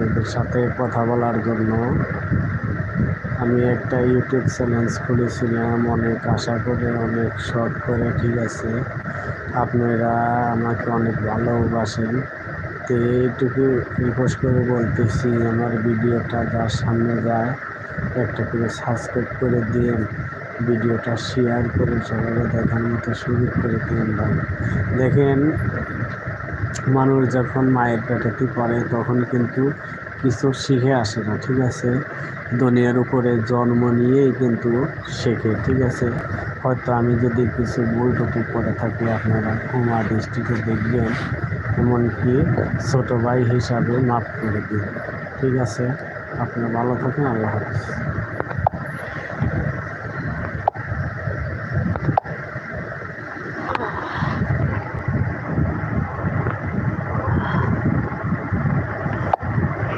আপনাদের সাথে কথা বলার জন্য। আমি একটা ইউটিউব চ্যানেল খুলেছিলাম অনেক আশা করে, অনেক শখ করে, ঠিক আছে। আপনারা আমাকে অনেক ভালোবাসেন। তো এইটুকু রিকোয়েস্ট করে বলতেছি, আমার ভিডিওটা যার সামনে যায়, একটা করে সাবস্ক্রাইব করে দিন, ভিডিওটা শেয়ার করে সবাইকে দেখার মতো সুযোগ করে দিন ভাই। দেখেন মানুষ যখন মায়ের পেটেতে পড়ে, তখন কিন্তু কিছু শিখে আসে না, ঠিক আছে? দুনিয়ার উপরে জন্ম নিয়েই কিন্তু শেখে, ঠিক আছে? হয়তো আমি যদি কিছু ভুল টুকু করে থাকি, আপনারা ক্ষমা দৃষ্টিতে দেখবেন, এমনকি ছোটো ভাই হিসাবে মাফ করে দিন, ঠিক আছে? আপনারা ভালো থাকেন, আল্লাহ হাফিজ।